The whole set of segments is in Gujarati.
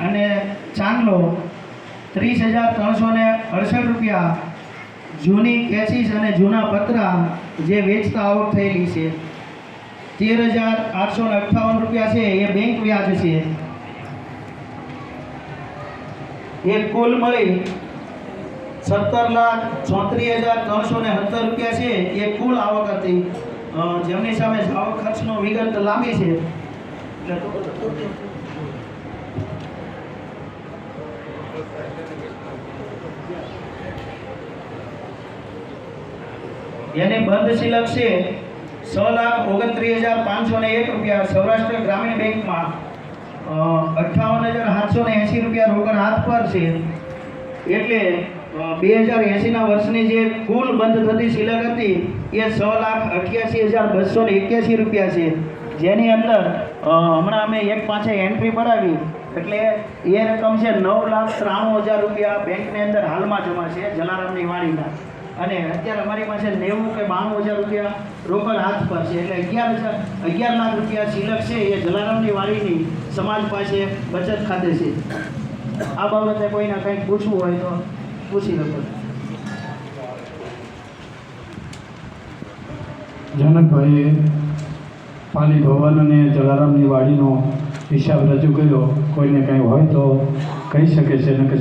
અને ચાંદલો ત્રીસ હજાર ત્રણસો ને અડસઠ રૂપિયા જૂની કેસીસ અને જૂના પતરા જે વેચતા આવક થયેલી છે તેર હજાર આઠસો ને અઠ્ઠાવન રૂપિયા છે એ બેંક વ્યાજ છે એ કુલ મળી સત્તર લાખ ચોત્રીસ હજાર ત્રણસો ને સત્તર રૂપિયા છે એ કુલ આવક હતી જેમની સામે આવક ખર્ચનો વિગત લાંબી છે એની બંધ શિલક છે છ લાખ ઓગણત્રીસ હજાર પાંચસો ને એક રૂપિયા સૌરાષ્ટ્ર ગ્રામીણ બેંકમાં અઠ્ઠાવન હજાર સાતસો ને એંસી રૂપિયા રોકડ હાથ પર છે. એટલે બે હજાર એંસીના વર્ષની જે કુલ બંધ થતી શિલક હતી, એ છ લાખ અઠ્યાસી હજાર બસો ને એક્યાસી રૂપિયા છે. જેની અંદર હમણાં અમે એક પાછળ એન્ટ્રી પડાવી એટલે એ રકમ છે નવ લાખ ત્રાણું હજાર રૂપિયા બેંકની અંદર હાલમાં જમા છે, જલારામની વાણીના અને અત્યારે અમારી પાસે નેવું કે બાણું હજાર રૂપિયા રોકડ હાથ પર છે. એટલે અગિયાર હજાર, અગિયાર લાખ રૂપિયા શિલક છે, એ જલારામની વાડીની સમાજ પાસે બચત ખાતે છે. આ બાબતે કોઈને કંઈક પૂછવું હોય તો પૂછી શકો. જનકભાઈએ પાલી ભવન અને જલારામની વાડીનો હિસાબ રજૂ કર્યો, કોઈને કાંઈ હોય તો કહી શકે છે અને કે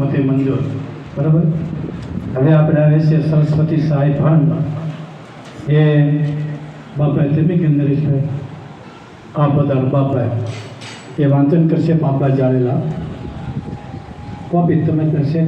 મતે મંજૂર. બરાબર? હવે આપણે આવે છે સરસ્વતી સહાય ફંડ એ બાપા તેમી કેન્દ્ર છે? આ બધા બાપા એ વાંચન કરશે, બાપા જાણેલા. કોપી, તમે કરશે